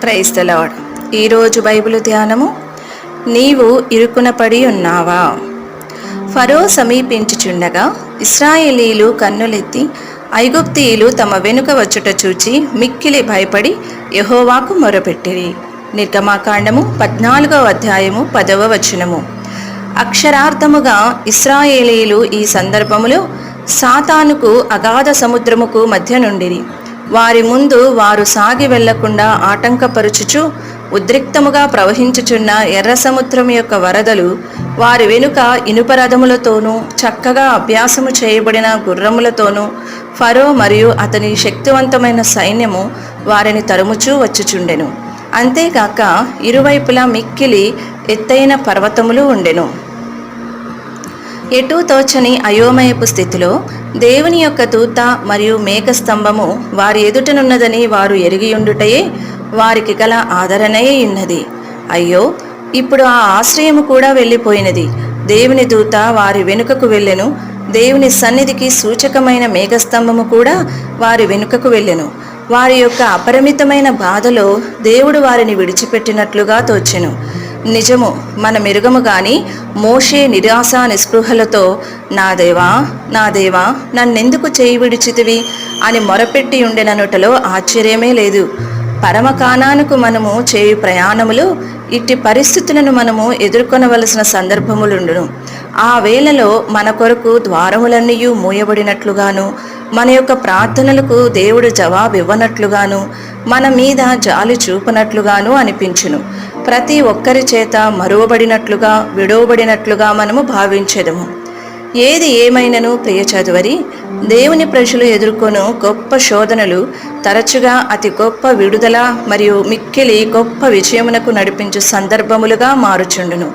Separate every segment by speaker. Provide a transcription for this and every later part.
Speaker 1: క్రైస్తలాడ్. ఈరోజు బైబిల్ ధ్యానము. నీవు ఇరుకున పడి ఉన్నావా? ఫరో సమీపించుచుండగా ఇస్రాయేలీలు కన్నులెత్తి ఐగుప్తీయులు తమ వెనుక వచ్చుట చూచి మిక్కిలి భయపడి యహోవాకు మొరపెట్టిరి. నిర్గమాకాండము పద్నాలుగవ అధ్యాయము పదవ వచనము. అక్షరార్థముగా ఇస్రాయేలీలు ఈ సందర్భములో సాతానుకు అగాధ సముద్రముకు మధ్య నుండిరి. వారి ముందు వారు సాగి వెళ్ళకుండా ఆటంకపరుచుచు ఉద్రిక్తముగా ప్రవహించుచున్న ఎర్ర సముద్రం యొక్క వరదలు వారి వెనుక ఇనుపరథములతోనూ చక్కగా అభ్యాసము చేయబడిన గుర్రములతోనూ ఫరో మరియు అతని శక్తివంతమైన సైన్యము వారిని తరుముచూ వచ్చుచుండెను. అంతేకాక ఇరువైపులా మిక్కిలి ఎత్తైన పర్వతములు ఉండెను. ఎటూ తోచని అయోమయపు స్థితిలో దేవుని యొక్క దూత మరియు మేఘస్తంభము వారి ఎదుటనున్నదని వారు ఎరిగియుండుటయే వారికి గల ఆదరణయే ఉన్నది అయ్యో ఇప్పుడు ఆ ఆశ్రయము కూడా వెళ్ళిపోయినది. దేవుని దూత వారి వెనుకకు వెళ్ళెను. దేవుని సన్నిధికి సూచకమైన మేఘస్తంభము కూడా వారి వెనుకకు వెళ్ళెను. వారి యొక్క అపరిమితమైన బాధలో దేవుడు వారిని విడిచిపెట్టినట్లుగా తోచెను. నిజము మన మెరుగము గాని మోషే నిరాశ నిస్పృహలతో నా దేవా నా దేవా నన్నెందుకు చేయి విడిచితివి అని మొరపెట్టి ఉండెననుటలో ఆశ్చర్యమే లేదు. పరమకానానికి మనము చేయు ప్రయాణములు ఇట్టి పరిస్థితులను మనము ఎదుర్కొనవలసిన సందర్భములుండును. ఆ వేళలో మన కొరకు ద్వారములన్నీ మూయబడినట్లుగాను మన యొక్క ప్రార్థనలకు దేవుడు జవాబు ఇవ్వనట్లుగాను మన మీద జాలి చూపనట్లుగాను అనిపించును. ప్రతి ఒక్కరి చేత మరువబడినట్లుగా విడవబడినట్లుగా మనము భావించెదము. ఏది ఏమైనను ప్రియ చదువరి దేవుని ప్రజలు ఎదుర్కొను గొప్ప శోధనలు తరచుగా అతి గొప్ప విడుదల మరియు మిక్కిలి గొప్ప విజయమునకు నడిపించు సందర్భములుగా మారుచుండును.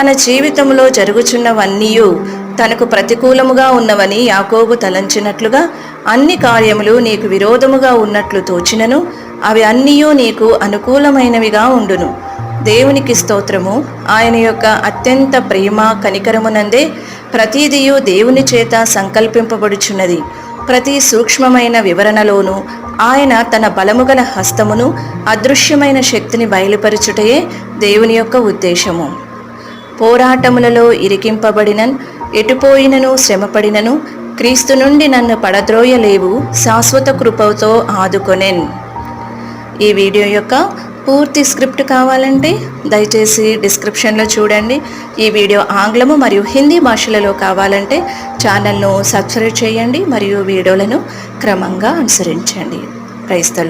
Speaker 1: తన జీవితంలో జరుగుచున్నవన్నీయు తనకు ప్రతికూలముగా ఉన్నవని యాకోబు తలంచినట్లుగా అన్ని కార్యములు నీకు విరోధముగా ఉన్నట్లు తోచినను అవి అన్నీయూ నీకు అనుకూలమైనవిగా ఉండును. దేవునికి స్తోత్రము. ఆయన యొక్క అత్యంత ప్రేమ కనికరమునందే ప్రతిదియు దేవుని చేత సంకల్పింపబడుచున్నది. ప్రతి సూక్ష్మమైన వివరణలోనూ ఆయన తన బలముగల హస్తమును అదృశ్యమైన శక్తిని బయలుపరచుటయే దేవుని యొక్క ఉద్దేశము. పోరాటములలో ఇరికింపబడినన్ ఎటుపోయినను శ్రమపడినను? క్రీస్తు నుండి నన్ను పడద్రోయలేవు శాశ్వత కృపతో ఆదుకొనెన్. ఈ వీడియో యొక్క పూర్తి స్క్రిప్ట్ కావాలంటే దయచేసి డిస్క్రిప్షన్లో చూడండి. ఈ వీడియో ఆంగ్లము మరియు హిందీ భాషలలో కావాలంటే ఛానల్ను సబ్స్క్రైబ్ చేయండి మరియు వీడియోలను క్రమంగా అనుసరించండి. Price the